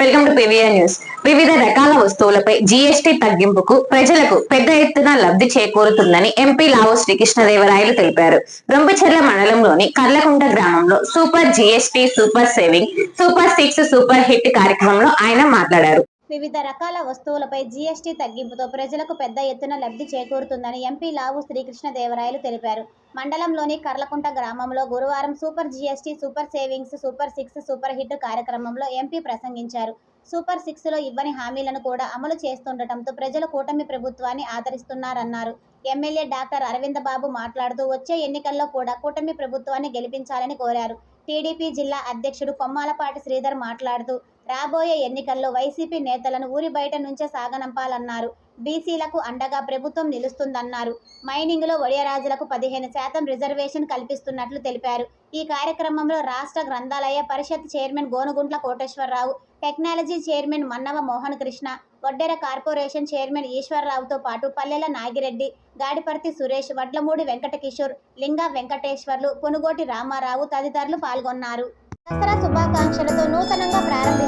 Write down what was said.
Welcome to PVR news. వివిధ రకాల వస్తువులపై జీఎస్టీ తగ్గింపుకు ప్రజలకు పెద్ద ఎత్తున లబ్ధి చేకూరుతుందని ఎంపీ లావో శ్రీకృష్ణదేవరాయలు తెలిపారు. రొంపచెర్ల మండలంలోని కర్లకుంట గ్రామంలో super GST super saving super six super hit కార్యక్రమంలో ఆయన మాట్లాడారు. వివిధ రకాల వస్తువులపై జీఎస్టీ తగ్గింపుతో ప్రజలకు పెద్ద ఎత్తున లబ్ధి చేకూరుతుందని ఎంపీ లావు శ్రీకృష్ణదేవరాయలు తెలిపారు. మండలంలోని కర్లకుంట గ్రామంలో గురువారం super GST super savings super six super hit కార్యక్రమంలో ఎంపీ ప్రసంగించారు. సూపర్ సిక్స్లో ఇవ్వని హామీలను కూడా అమలు చేస్తుండటంతో ప్రజలు కూటమి ప్రభుత్వాన్ని ఆదరిస్తున్నారన్నారు. ఎమ్మెల్యే డాక్టర్ అరవింద బాబు మాట్లాడుతూ వచ్చే ఎన్నికల్లో కూడా కూటమి ప్రభుత్వాన్ని గెలిపించాలని కోరారు. టీడీపీ జిల్లా అధ్యక్షుడు కొమ్మాలపాటి శ్రీధర్ మాట్లాడుతూ రాబోయే ఎన్నికల్లో వైసీపీ నేతలను ఊరి బయట నుంచే సాగనంపాలన్నారు. బీసీలకు అండగా ప్రభుత్వం నిలుస్తుందన్నారు. మైనింగ్లో ఒడియరాజులకు పదిహేను శాతం రిజర్వేషన్ కల్పిస్తున్నట్లు తెలిపారు. ఈ కార్యక్రమంలో రాష్ట్ర గ్రంథాలయ పరిషత్ chairman Gonuguntla Koteswara Rao technology chairman Mannava Mohan Krishna Vaddera corporation chairman ఈశ్వరరావుతో పాటు పల్లెల నాగిరెడ్డి గాడిపర్తి సురేష్ వడ్లమూడి వెంకటకిషోర్ లింగ వెంకటేశ్వర్లు పొనుగోటి రామారావు తదితరులు పాల్గొన్నారు. దసరా శుభాకాంక్షలతో నూతనంగా ప్రారంభించారు